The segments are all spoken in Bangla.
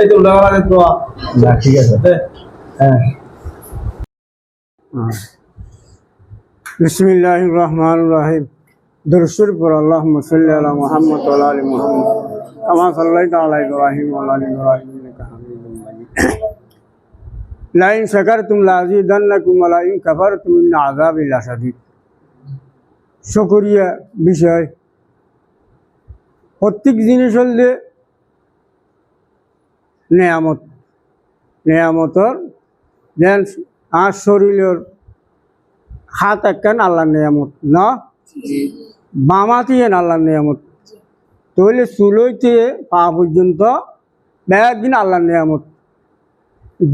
এই তো লাগালে দোয়া না ঠিক আছে। হ্যাঁ। বিসমিল্লাহ রহমান রাহিম দরসুর পর আল্লাহ সাল্লি আলা মুহাম্মদ ইব্রাহিম ইব্রাহিম লাইন কাফারতুম ইন আযাবি বিষয়। প্রত্যেক জিনিস হলে নেয়ামত। নেয়ামতর যেন আর শরীরের হাত একখান আল্লাহ নিয়ামত। না? বামাতিয়ে আল্লাহ নিয়ামত। তৈলে চুলইতে পা পর্যন্ত একদিন আল্লাহ নিয়ামত।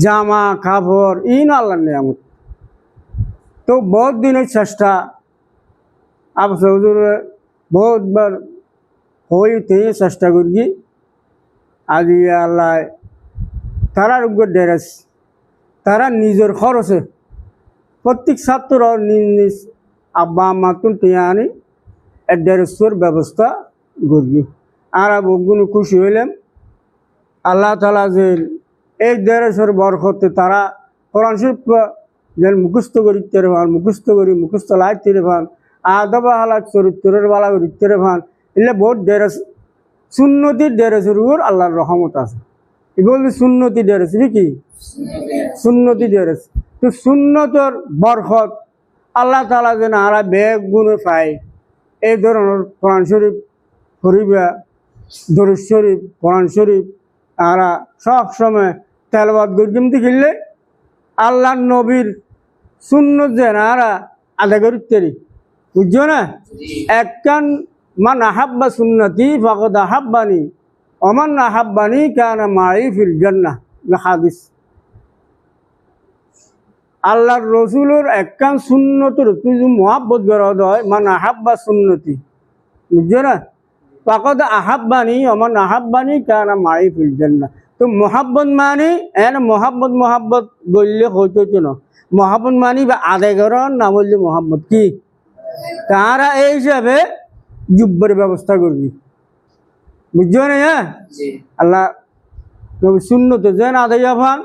জামা কাপড় ইন আল্লাহ নিয়ামত। তো বহুত দিনের চেষ্টা। আব সৌদুর বহুতবার হইতে চেষ্টা করি। আজি আল্লাহ তারার উপর ডেরেস তারা নিজের খরচে প্রত্যেক ছাত্র নিজ নিজ আব্বা আম্মা তুন টিয়ানি ডেরেসর ব্যবস্থা করবি। আর বগুন খুশি হইলাম আল্লাহ তালা যে এই দেড়শোর বরকতে তারা কোরআন শরীফ যেন মুখস্থ করিতে ভান, মুখস্থ করি, মুখস্থ লাইতে ভান, আদবা হালাক চরিত্রের বালা করিতে ভান, এলে বহুত ডেরেস সুন্নতির ডেরেসের উপর আল্লাহর রহমত আছে। এগুলো সুন্নতি ডেরেস কি সুন্নতি ডেরেস তো সুন্নতর বরকত আল্লাহ তালা যেন আরা বেগ গুণে পায়। এই ধরনের কোরআন শরীফ হরিবা দরুদ শরীফ কোরআন শরীফ আরা সব সময় তেলবাদ গরিমতি খেললে আল্লাহ নবীর শূন্য যেন আরা আদা করিতেরি বুঝছ না? একখান মান আহাব্বা সুন্নতি ফকদ আহাব্বানি অমান আহাব্বানি কান মাই ফিল জান্নাহ হাদিস। আল্লাহর রসুলের একখান সুন্নতর তুই যদি মহাব্বত করা হয়, মান আহাব্বা সুন্নতি। বুঝছ না? পাকদ আহাব্বানি অমান আহাব্বানি কানা মাই ফিলছেন না তো মহাব্বত মানি, এন মহাব্বত মহাব্বত বললে হইতো না। মহাব্বত মানি বা আদায় করার না বললে মহাব্বত কি? তারা এই হিসাবে জুব্বর ব্যবস্থা করবি। বুঝছ না হ্যাঁ আল্লাহ নবী শূন্যতে যেন আদায় আফান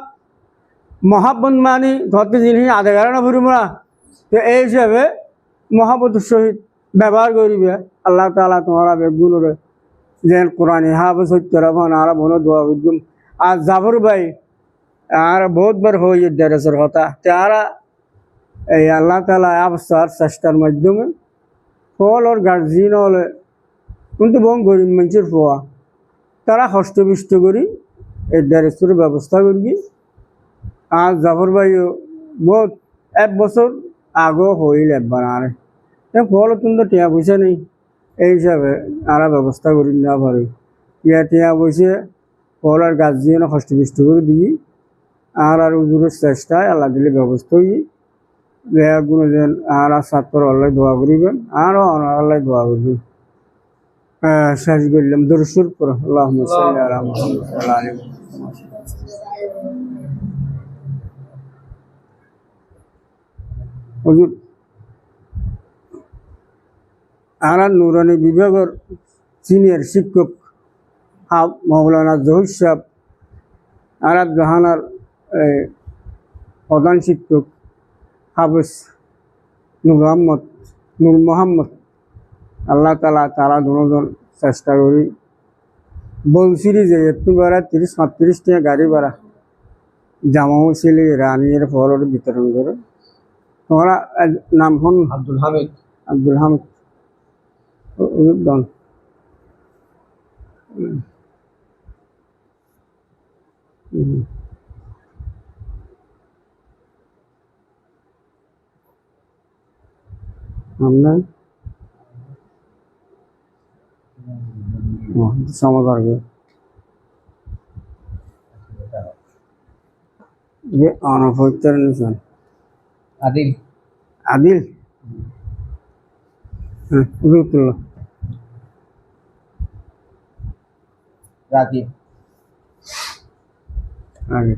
মহাব্বত মানি ধরতে জিনিস আদায় করা না ফুরিব না তো এই হিসাবে মহাব্বতের সহিত ব্যবহার করিবে আল্লাহ তালা তোমারা বেগুনরে যেন কোরআনে হাফ সত্য রাফান আর বন দোয়া বুঝুম আর জাফর ভাই আর বহুত বার হয়ে ডেরেসের কথা তারা এই আল্লাহ তালা আবস্থার চেষ্টার মাধ্যমে ফল ওর গার্জিয়ান হলে কিন্তু বহু গরিব মানুষের ফোয়া তারা হস্তবিষ্ট করি এই ডেরেসের ব্যবস্থা করবি আর জাফর ভাইও বহুত এক বছর আগেও হইল একবার আরে ফল কিন্তু টিয়া পয়সা নেই। এই হিসাবে আরা ব্যবস্থা করি না পারি টিয়া টিয়া পয়সা ফল আর গাছ দিয়ে হস্তবিষ্ট করে দিই আর আর উজুরের চেষ্টায় আল্লাহ দিলে ব্যবস্থা হই বেয়াগুলো যেন আর আর ছাত্র আল্লাহ দোয়া করিবেন আরও আল্লাহ দোয়া করবেন শেষ করলাম দরসুর পর আল্লাহ। হুজুর আর নুরানি বিভাগের সিনিয়র শিক্ষক মৌলানা জহুর সাহেব আরব জাহানার প্রধান শিক্ষক হাফিজ নূর আহমদ নূর মোহাম্মদ আল্লাহ তালা তারা দুজন চেষ্টা করি। বলছিলি যে একটু ভাড়া তিরিশ সাতত্রিশ টাকা গাড়ি ভাড়া জামা ছেলে রানির ফলের বিতরণ করে। তোমরা নাম হন আব্দুল হামিদ। আব্দুল হামিদ। আমরা समझ ये अनफोतर निशान आदिल आदिल रुतुल्ला रागिब आगे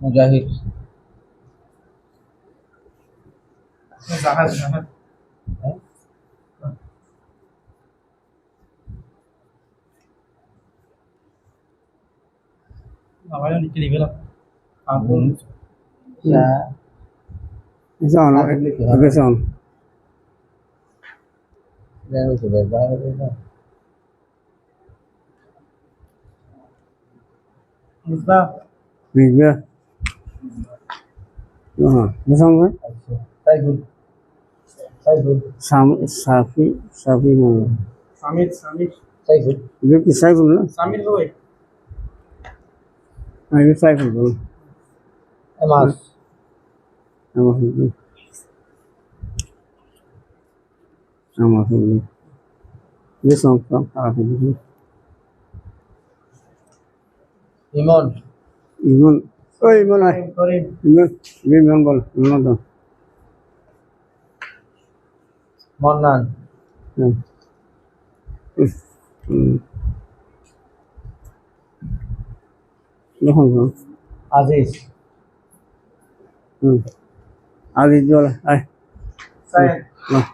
मुजाहिद അവനെ ഡിഗ്രികളാ അപ്പോൾ യാ ഇതാണ് അഗ്രസൺ ഞാൻ സുബൈദാ मिसबा मिसबा हाँ मिसाम है साइबुल साइबुल साम साफी साफी ना सामित सामित साइबुल ये कि साइबुल ना सामित हो एक na? samit tuh Ah, dia Saiful bol. Emas. Nama itu. Nama itu. Dia song song arah itu. Iman. Iman. Oh Iman ay. Korim Iman. Iman bol. Iman tu. Monan. Hmm. Hmm. Lohon song. Aziz. Hmm. Aziz bola. Ay. saya Lah.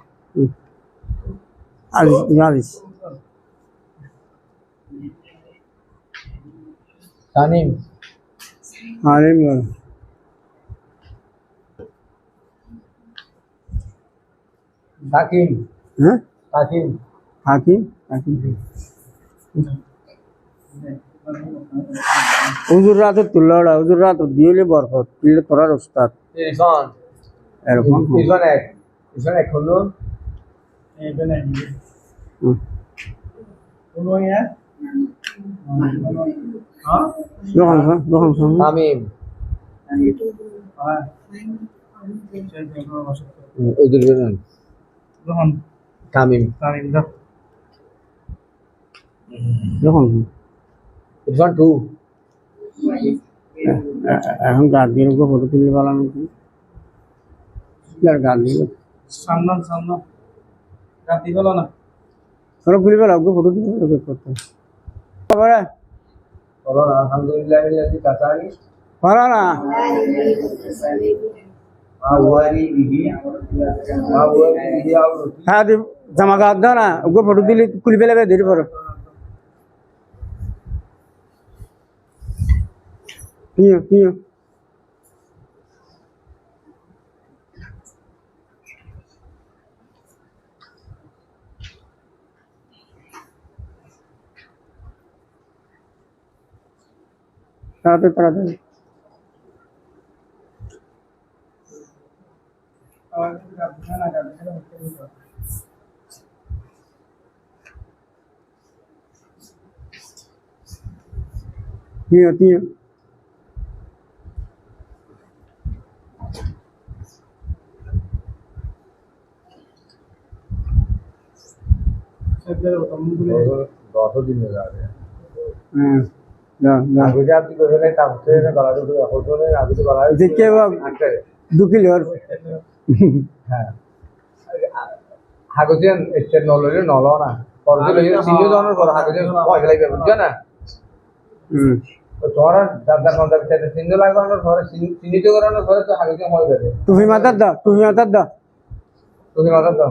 Hmm. Aziz, Aziz. Tanim. Alim bola. Hakim. Hah? Hakim. Hakim? Hakim. হুজুর রাতে তুল্লাড়া হুজুর রাতে দিয়েলে বরকত দিলে তোরার উস্তাদ. এরকম Irfan ek. Irfan It's not true. এখন গান্ধীর উপর ফটো তুলে পালানো কি? গান্ধী সামনা না। ফটো তুলে পালা ওকে ফটো তুলে ওকে করতে। পারে আলহামদুলিল্লাহ হ্যাঁ, না হ্যাঁ ফটো দিলে কুলি ফেলে দিতে পারো पियो पियो तरह तरह Tinha, tinha. তো তোরা দাদা মন্দার চাইতে সিনিয়র লাগানোর পরে সিনিয়র করানোর পরে তো হাগজেন হয়ে যাবে তুমি মাথার দাও তুমি মাথার দাও। তুমি মাথা দাও।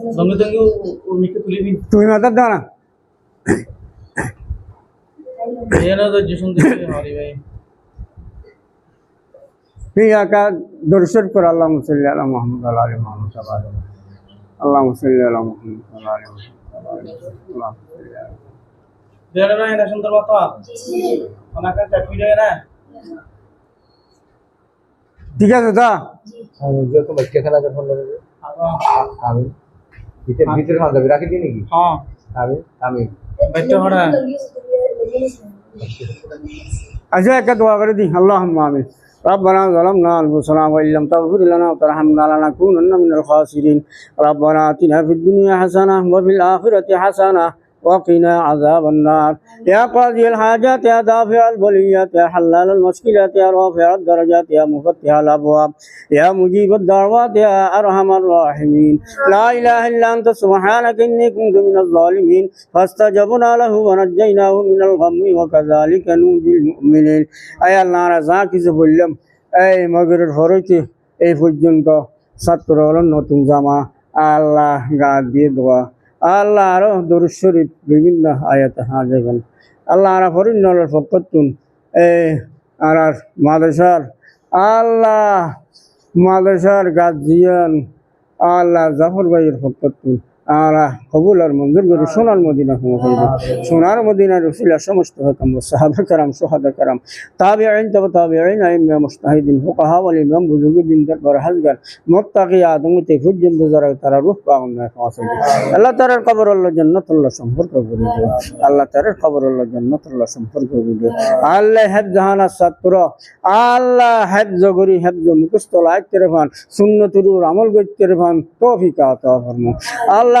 deh. Eh, baru itu udah mana baru itu. গোলি লাল নিরিং নিরিং হনো Itu udah mana itu ah. না ঠিক আছে Deh. হ্যাঁ Tunggu tunggu umi ke tulimin. তুমি মাথার দাও না Iya na tuh jusun tuh hari bayi. ঠিক আছে দর্শন করে আল্লাহ মুসল্লি আল্লাহ মোহাম্মদ আল্লাহ আলী মোহাম্মদ সাল্লাহ আলী আল্লাহ মুসল্লি আল্লাহ মোহাম্মদ সাল্লাহ আলী আল্লাহ Dia na na suntar mata. Anak kan tapi dia na. ঠিক আছে দা আমি যে তো বাচ্চা খেলা ফোন করে Apa? আমি ভিতরে ভিতরে মাঝে রাখি দিই নাকি Oh, আমি আমি baca mana? আচ্ছা একটা দোয়া করে দিই আল্লাহ আমিন ربنا ظلمنا انفسنا وان لم تغفر لنا وترحمنا لنكونن من الخاسرين ربنا اتنا في الدنيا حسنه وفي الاخره حسنه وقنا عذاب النار يا قاضي الحاجات يا دافع البليات يا حلال المشكلات يا رافع الدرجات يا مفتح الأبواب يا مجيب الدعوات يا أرحم الراحمين لا إله إلا أنت سبحانك إني كنت من الظالمين فاستجبنا له ونجيناه من الغم وكذلك ننجي المؤمنين أي الله رزاك বললাম এই মগরের ফরকে এই পর্যন্ত ছাত্র হলো নতুন জামা আল্লাহ গা দিয়ে দেওয়া আল্লাহ আরও দরুদ শরীফ বিভিন্ন আয়াত হাজেবেন আল্লাহ আরা ফরিন্নলের ফকতুন এ, আর আর মাদেশার আল্লাহ মাদেশার গাজিয়ান আল্লাহ জাফর ভাইয়ের ফকতুন আল্লাহ কবুল আর মঞ্জুর করে সোনার মদিনা হইবে। সোনার মদিনা রসিলা সমস্ত হকাম সাহাবা কারাম, সোহাদা কারাম। তাবে আইন তবে তাবে আইন আইন মুস্তাহিদিন বুজুর্গিন দরবার হাজগার আদমতে তারা রূহ পাওয়ান আল্লাহ তাআলার কবর আল্লাহ আল্লাহ সম্পর্ক করে দিও আল্লাহ তাআলার কবর আল্লাহ আল্লাহ সম্পর্ক করে দিও আল্লাহ হেফ জাহানা সাতপুর, আল্লাহ হেফ জগরি হেফ মুখস্থ লাইক করে ফান আমল করতে ফান, তৌফিক আতা আল্লাহ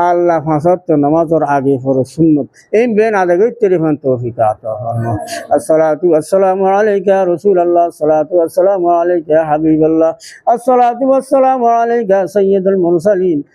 আল্লাহ ফাঁসত নামাজের আগে ফর সুন্নত এই বেন আদা গই তেরিফান তৌফিক আতা ফরমা আসসালাতু আসসালামু আলাইকা রাসূল আল্লাহ আসসালাতু আসসালামু আলাইকা হাবিবাল্লাহ আসসালাতু আসসালামু আলাইকা সাইয়্যিদুল মুরসালিন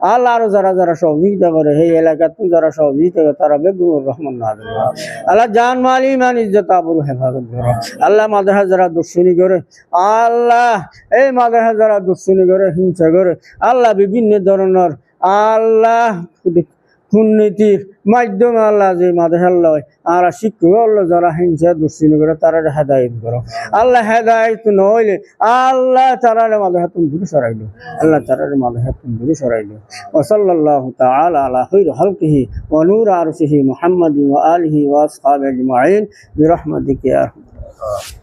আল্লাহ আরও যারা যারা সহযোগিতা করে, সেই এলাকার যারা সহযোগিতা করে, তারা বেগুর রহমান আল্লাহ জান মাল ইমান ইজ্জত আবরু হেফাজত করে। আল্লাহ মাদ্রাসা যারা দুশ্মনী করে, আল্লাহ এই মাদ্রাসা যারা দুশ্মনী করে, হিংসা করে, আল্লাহ বিভিন্ন ধরনের, আল্লাহ দুর্নীতির মাধ্যমে আল্লাহ যে মাদাহার লয় আর শিক্ষক আল্লাহ যারা হিংসা দুশ্মনী করে তারা হেদায়ত করো আল্লাহ হেদায়ত নইলে আল্লাহ তারা মাদাহাতুন দূরে সরাইলো আল্লাহ তারা মাদাহাতুন দূরে সরাইলো وصلى الله تعالى على خير خلقه ونور عرشه محمد وآله وأصحابه أجمعين برحمتك يا أرحم الراحمين